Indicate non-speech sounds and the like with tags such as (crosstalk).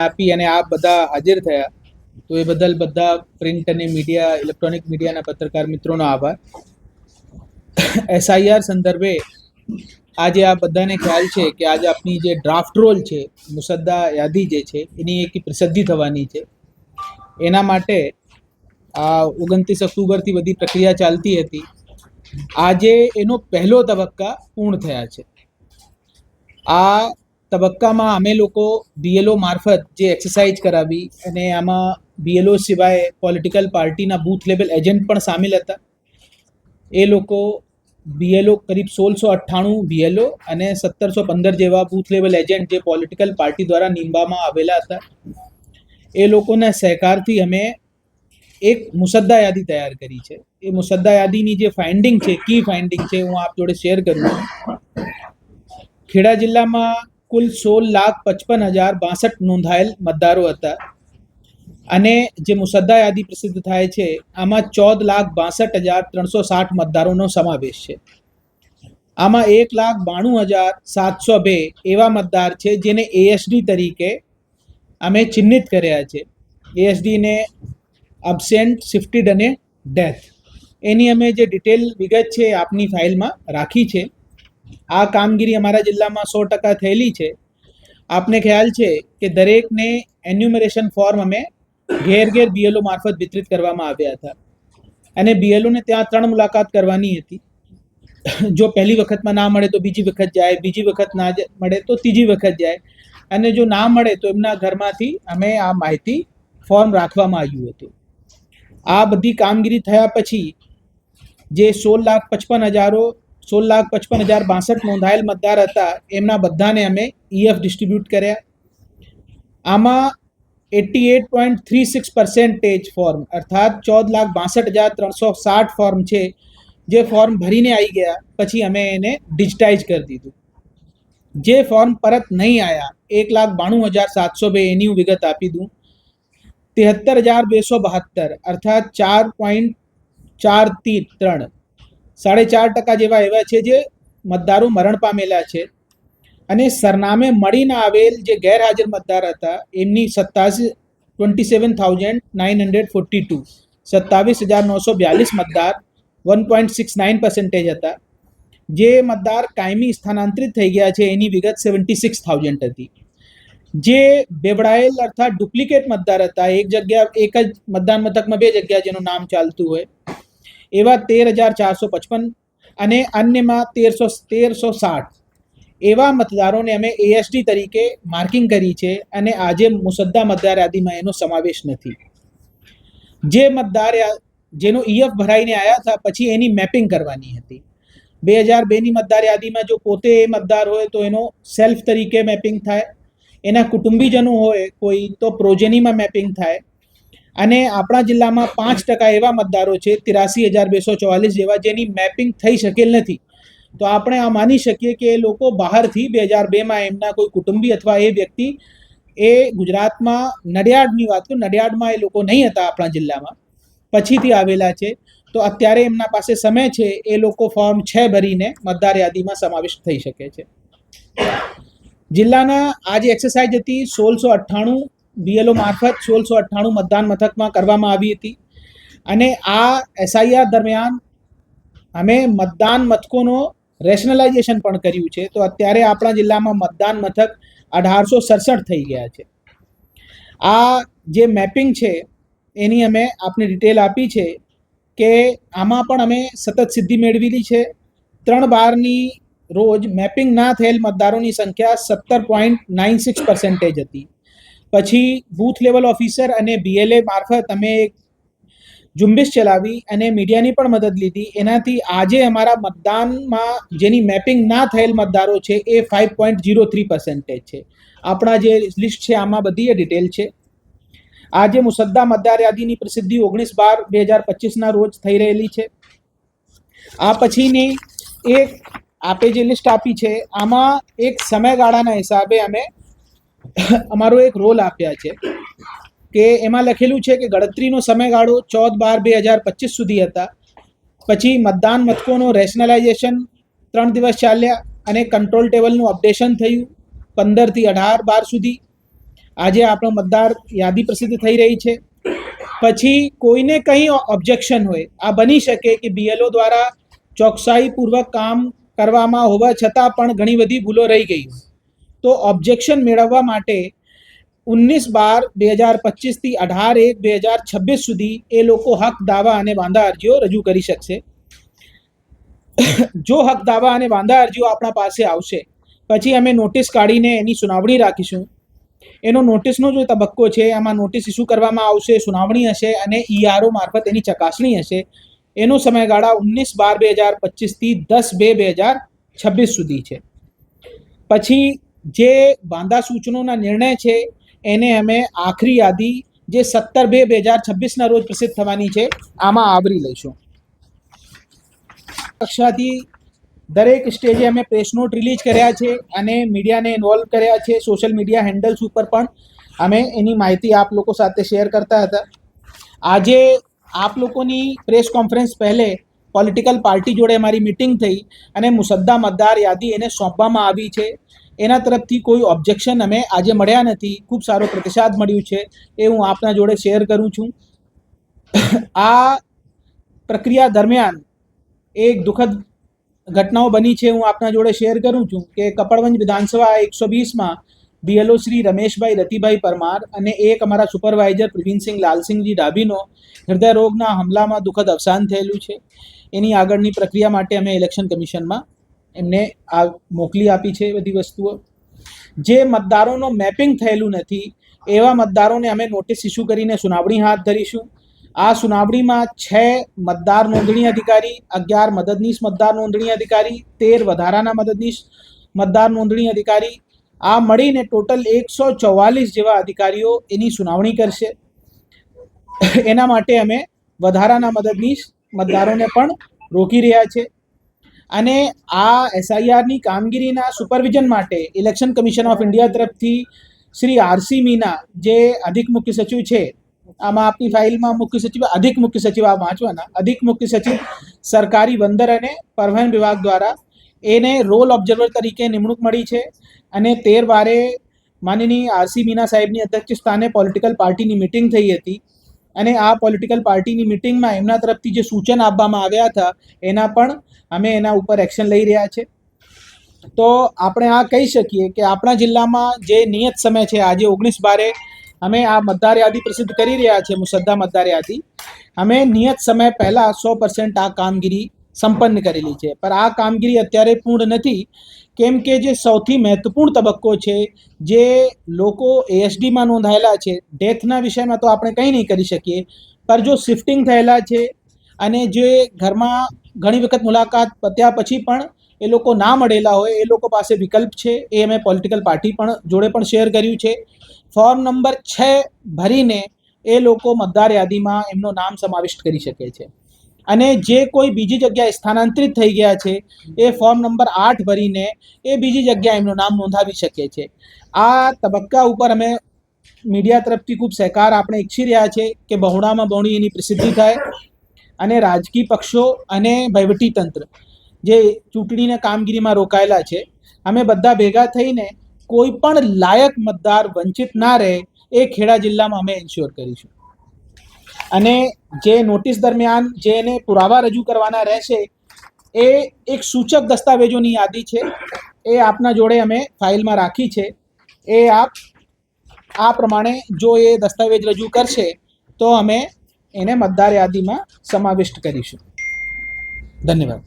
આપી અને આ બધા હાજર થયા. તો એ બદલ બધા પ્રિન્ટ અને મીડિયા ઇલેક્ટ્રોનિક મીડિયાના પત્રકાર મિત્રોનો આભાર. એસઆઈઆર સંદર્ભે આજે આ બધાને ખ્યાલ છે કે આજે આપની જે ડ્રાફ્ટ રોલ છે, મુસદ્દા યાદી જે છે, એની એક પ્રસિદ્ધિ થવાની છે. એના માટે આ ઓગણત્રીસ ઓક્ટોબરથી બધી પ્રક્રિયા ચાલતી હતી. આજે એનો પહેલો તબક્કા પૂર્ણ થયા છે. આ તબક્કામાં અમે લોકો બીએલઓ મારફત જે એક્સરસાઇઝ કરાવી અને આમાં બીએલઓ સિવાય પોલિટિકલ પાર્ટીના બૂથ લેવલ એજન્ટ પણ સામેલ હતા. એ લોકો બીએલઓ કરીબ સોળસો અઠ્ઠાણું બીએલઓ અને સત્તરસો પંદર જેવા બૂથ લેવલ એજન્ટ જે પોલિટિકલ પાર્ટી દ્વારા નીમવામાં આવેલા હતા. એ લોકોના સહકારથી અમે એક મુસદ્દા યાદી તૈયાર કરી છે. એ મુસદ્દા યાદીની જે ફાઇન્ડિંગ છે કી ફાઇન્ડિંગ છે, હું આપ જોડે શેર કરું ખેડા જિલ્લામાં કુલ સોળ લાખ પચપન હજાર બાસઠ નોંધાયેલ મતદારો હતા. અને જે મુસદ્દા યાદી પ્રસિદ્ધ થાય છે, આમાં ચૌદ લાખ બાસઠ હજાર ત્રણસો સાઠ મતદારોનો સમાવેશ છે. આમાં એક લાખ બાણું હજાર સાતસો બે એવા મતદાર છે, જેને એએસડી તરીકે અમે ચિહ્નિત કર્યા છે. એએસડીને અબસેન્ટ શિફ્ટેડ અને ડેથ એની અમે જે ડિટેલ વિગત છે આપની ફાઇલમાં રાખી છે. આ કામગીરી અમારા જિલ્લામાં સો ટકા થયેલી છે. આપને ખ્યાલ છે કે દરેકને એન્યુમરેશન ફોર્મ અમે ઘેર ઘેર બીએલઓ મારફત વિતરિત કરવામાં આવ્યા હતા. અને બીએલઓને ત્યાં ત્રણ મુલાકાત કરવાની હતી. જો પહેલી વખતમાં ના મળે તો બીજી વખત જાય, બીજી વખત ના મળે તો ત્રીજી વખત જાય. અને જો ના મળે તો એમના ઘરમાંથી અમે આ માહિતી ફોર્મ રાખવામાં આવ્યું હતું. આ બધી કામગીરી થયા પછી જે સોળ લાખ પચપન હજારો સોળ લાખ પચપન હજાર બાસઠ નોંધાયેલ મતદાર હતા. એમના બધાને અમે ઈએફ ડિસ્ટ્રીબ્યુટ કર્યા. આમાં eighty eight point three six percentage form, અર્થાત ચૌદ લાખ બાસઠ હજાર ત્રણસો સાઠ ફોર્મ છે, જે ફોર્મ ભરીને આવી ગયા. પછી અમે એને ડિજિટાઇઝ કરી દીધું. જે ફોર્મ પરત નહીં આવ્યા એક લાખ બાણું હજાર સાતસો બે એની હું વિગત આપી દઉં. તેહત્તર હજાર બેસો બહાત્તર અર્થાત ચાર પોઈન્ટ ચાર તી ત્રણ. સાડે ચાર ટકા જેવા એવા છે જે મતદારો મરણ પામેલા છે. અને સરનામે મળીને આવેલ જે ગેરહાજર મતદાર હતા, એમની સત્તાસી twenty seven thousand nine hundred forty two સત્તાવીસ હજાર નવસો બ્યાલીસ મતદાર one point six nine percentage હતા. જે મતદાર કાયમી સ્થાનાંતરિત થઈ ગયા છે, એની વિગત સેવન્ટી સિક્સ થાઉઝન્ડ હતી. જે બેવડાયેલ અર્થાત ડુપ્લિકેટ મતદાર હતા, એક જગ્યા, એક જ મતદાન મથકમાં બે જગ્યા જેનું નામ ચાલતું હોય. એવા તેર હજાર ચારસો પચપન અને અન્યમાં તેરસો તેરસો સાઠ. એવા મતદારોને અમે એએસડી તરીકે માર્કિંગ કરી છે અને આજે મુસદ્દા મતદાર યાદીમાં એનો સમાવેશ નથી. જે મતદાર જેનો ઈએફ ભરાઈને આવ્યા હતા, પછી એની મેપિંગ કરવાની હતી. બે હજાર બેની મતદાર યાદીમાં જો પોતે એ મતદાર હોય તો એનો સેલ્ફ તરીકે મેપિંગ થાય. એના કુટુંબીજનો હોય કોઈ, તો પ્રોજેનીમાં મેપિંગ થાય. અને આપણા જિલ્લામાં પાંચ ટકા એવા મતદારો છે ત્રિરાસી હજાર બેસો ચોવાલીસ જેવા જેની મેપિંગ થઈ શકેલ નથી. તો આપણે આ માની શકીએ કે એ લોકો બહારથી બે હજાર બેમાં એમના કોઈ કુટુંબી અથવા એ વ્યક્તિ એ ગુજરાતમાં નડિયાડની વાત કરું, નડિયાડમાં એ લોકો નહીં હતા આપણા જિલ્લામાં. પછીથી આવેલા છે. તો અત્યારે એમના પાસે સમય છે, એ લોકો ફોર્મ છે ભરીને મતદાર યાદીમાં સમાવેશ થઈ શકે છે. જિલ્લાના આજે એક્સરસાઇઝ હતી સોળસો અઠ્ઠાણું બીએલઓ મારફત સોળસો અઠ્ઠાણું મતદાન મથકમાં કરવામાં આવી હતી. અને આ એસઆઈઆર દરમિયાન અમે મતદાન મથકોનો રેશનલાઇઝેશન પણ કર્યું છે. તો અત્યારે આપણા જિલ્લામાં મતદાન મથક અઢારસો સડસઠ થઈ ગયા છે. આ જે મેપિંગ છે, એની અમે આપને ડિટેલ આપી છે કે આમાં પણ અમે સતત સિદ્ધિ મેળવેલી છે. ત્રણ બારની રોજ મેપિંગ ના થયેલ મતદારોની સંખ્યા સત્તર પોઈન્ટ નાઇન સિક્સ પર્સન્ટેજ હતી. પછી બૂથ લેવલ ઓફિસર અને બીએલએ મારફત અમે ઝુંબેશ ચલાવી અને મીડિયાની પણ મદદ લીધી. એનાથી આજે અમારા મતદાનમાં જેની મેપિંગ ના થયેલ મતદારો છે એ five point zero three percentage છે. આપણા જે લિસ્ટ છે આમાં બધી ડિટેલ છે. આજે મુસદ્દા મતદાર યાદીની પ્રસિદ્ધિ ઓગણીસ બાર બે હજાર પચીસના રોજ થઈ રહેલી છે. આ પછીની એક આપે જે લિસ્ટ આપી છે, આમાં એક સમયગાળાના હિસાબે અમે (coughs) અમારો એક રોલ આપ્યા છે કે એમાં લખેલું છે કે ગણતરીનો સમયગાળો ચૌદ બાર બે હજાર પચીસ સુધી હતા. પછી મતદાન મથકોનો રેશનલાઇઝેશન ત્રણ દિવસ ચાલ્યા અને કંટ્રોલ ટેબલનું અપડેશન થયું પંદરથી અઢાર બાર સુધી. આજે આપણો મતદાર યાદી પ્રસિદ્ધ થઈ રહી છે. પછી કોઈને કંઈ ઓબ્જેક્શન હોય, આ બની શકે કે બીએલઓ દ્વારા ચોકસાઈપૂર્વક કામ કરવામાં હોવા છતાં પણ ઘણી બધી ભૂલો રહી ગઈ તો ઓબ્જેક્શન મેળવવા માટે ઉન્નીસ બાર બે હજાર પચીસથી અઢાર એક બે હજાર છવ્વીસ સુધી એ લોકો હક, દાવા અને વાંધા અરજીઓ રજૂ કરી શકશે. જો હક, દાવા અને વાંધા અરજીઓ આપણા પાસે આવશે, પછી અમે નોટિસ કાઢીને એની સુનાવણી રાખીશું. એનો નોટિસનો જો તબક્કો છે, આમાં નોટિસ ઇસ્યુ કરવામાં આવશે, સુનાવણી હશે અને ઈઆરઓ મારફત એની ચકાસણી હશે. એનો સમયગાળા ઉન્નીસ બાર બે હજાર પચીસથી દસ બે બે હજાર છવ્વીસ સુધી છે. પછી જે વાંધા સૂચનોના નિર્ણય છે, એને અમે આખરી યાદી જે સત્તર બે બે હજાર છવ્વીસના રોજ પ્રસિદ્ધ થવાની છે, આમાં આવરી લઈશું. કક્ષાથી દરેક સ્ટેજે અમે પ્રેસ નોટ રિલીઝ કર્યા છે અને મીડિયાને ઇન્વોલ્વ કર્યા છે સોશિયલ મીડિયા હેન્ડલ્સ ઉપર પણ અમે એની માહિતી આપ લોકો સાથે શેર કરતા હતા. આજે આપ લોકોની પ્રેસ કોન્ફરન્સ પહેલે પોલિટિકલ પાર્ટી જોડે અમારી મિટિંગ થઈ અને મુસદ્દા મતદાર યાદી એને સોંપવામાં આવી છે. એના તરફથી કોઈ ઓબ્જેક્શન અમે આજે મળ્યા નથી. ખૂબ સારો પ્રતિસાદ મળ્યું છે એ હું આપના જોડે શેર કરું છું. આ પ્રક્રિયા દરમિયાન એક દુઃખદ ઘટનાઓ બની છે હું આપના જોડે શેર કરું છું કે કપડવંજ વિધાનસભા એકસો વીસમાં બીએલઓ શ્રી રમેશભાઈ રતિભાઈ પરમાર અને એક અમારા સુપરવાઇઝર પ્રવીણસિંહ લાલસિંહજી ડાભીનો હૃદય રોગના હુમલામાં દુઃખદ અવસાન થયેલું છે. એની આગળની પ્રક્રિયા માટે અમે ઇલેક્શન કમિશનમાં એમને આ મોકલી આપી છે બધી વસ્તુઓ. જે મતદારોનો મેપિંગ થયેલું નથી, એવા મતદારોને અમે નોટિસ ઇસ્યુ કરીને સુનાવણી હાથ ધરીશું. આ સુનાવણીમાં છ મતદાર નોંધણી અધિકારી, અગિયાર મદદનીશ મતદાર નોંધણી અધિકારી, તેર વધારાના મદદનીશ મતદાર નોંધણી અધિકારી. આ મળીને ટોટલ એકસો ચોવાલીસ જેવા અધિકારીઓ એની સુનાવણી કરશે. એના માટે અમે વધારાના મદદનીશ મતદારોને પણ રોકી રહ્યા છે. અને આ એસઆઈઆરની કામગીરીના સુપરવિઝન માટે ઇલેક્શન કમિશન ઓફ ઇન્ડિયા તરફથી શ્રી આરસી મીના જે અધિક મુખ્ય સચિવ છે, આમાં આપની ફાઇલમાં મુખ્ય સચિવ, અધિક મુખ્ય સચિવ આ વાંચવાના, અધિક મુખ્ય સચિવ સરકારી બંદર અને પરિવહન વિભાગ દ્વારા એને રોલ ઓબ્ઝર્વર તરીકે નિમણૂક મળી છે અને તેર બારે માનનીય આરસી મીના સાહેબની અધ્યક્ષ સ્થાને પોલિટિકલ પાર્ટીની મિટિંગ થઈ હતી અને આ પોલિટિકલ પાર્ટીની મિટિંગમાં એમના તરફથી જે સૂચન આપવામાં આવ્યા હતા, એના પણ અમે એના ઉપર એક્શન લઈ રહ્યા છે. તો આપણે આ કહી શકીએ કે આપણા જિલ્લામાં જે નિયત સમય છે, આજે ઓગણીસ બારે અમે આ મતદાર યાદી પ્રસિદ્ધ કરી રહ્યા છે, મુસદ્દા મતદાર યાદી. અમે નિયત સમય પહેલાં સો પર્સન્ટ આ કામગીરી સંપન્ન કરેલી છે. પણ આ કામગીરી અત્યારે પૂર્ણ નથી. કેમ કે જે સૌથી મહત્વપૂર્ણ તબક્કો છે, જે લોકો એએસડીમાં નોંધાયેલા છે ડેથના વિષયમાં તો આપણે કંઈ નહીં કરી શકીએ. પણ જો શિફ્ટિંગ થયેલા છે અને જે ઘરમાં ઘણી વખત મુલાકાત પત્યા પછી પણ એ લોકો ના મળેલા હોય, એ લોકો પાસે વિકલ્પ છે, એ અમે પોલિટિકલ પાર્ટી પણ જોડે પણ શેર કર્યું છે. ફોર્મ નંબર છ ભરીને એ લોકો મતદાર યાદીમાં એમનું નામ સમાવિષ્ટ કરી શકે છે. અને જે કોઈ બીજી જગ્યાએ સ્થાનાંતરિત થઈ ગયા છે, એ ફોર્મ નંબર આઠ ભરીને એ બીજી જગ્યાએ એમનું નામ નોંધાવી શકે છે. આ તબક્કા ઉપર અમે મીડિયા તરફથી ખૂબ સહકાર આપણે ઈચ્છી રહ્યા છે કે બહોળામાં બહોળી એની પ્રસિદ્ધિ થાય અને રાજકીય પક્ષો અને વહીવટી તંત્ર જે ચૂંટણીને કામગીરીમાં રોકાયેલા છે, અમે બધા ભેગા થઈને કોઈ પણ લાયક મતદાર વંચિત ના રહે એ ખેડા જિલ્લામાં અમે ઇન્શ્યોર કરીશું. અને જે નોટિસ દરમિયાન જે એને પુરાવા રજૂ કરવાના રહેશે, એ એક સૂચક દસ્તાવેજોની યાદી છે. એ આપના જોડે અમે ફાઇલમાં રાખી છે. એ આપ, આ પ્રમાણે જો એ દસ્તાવેજ રજૂ કરશે, તો અમે એને મતદાર યાદીમાં સમાવિષ્ટ કરીશું. ધન્યવાદ.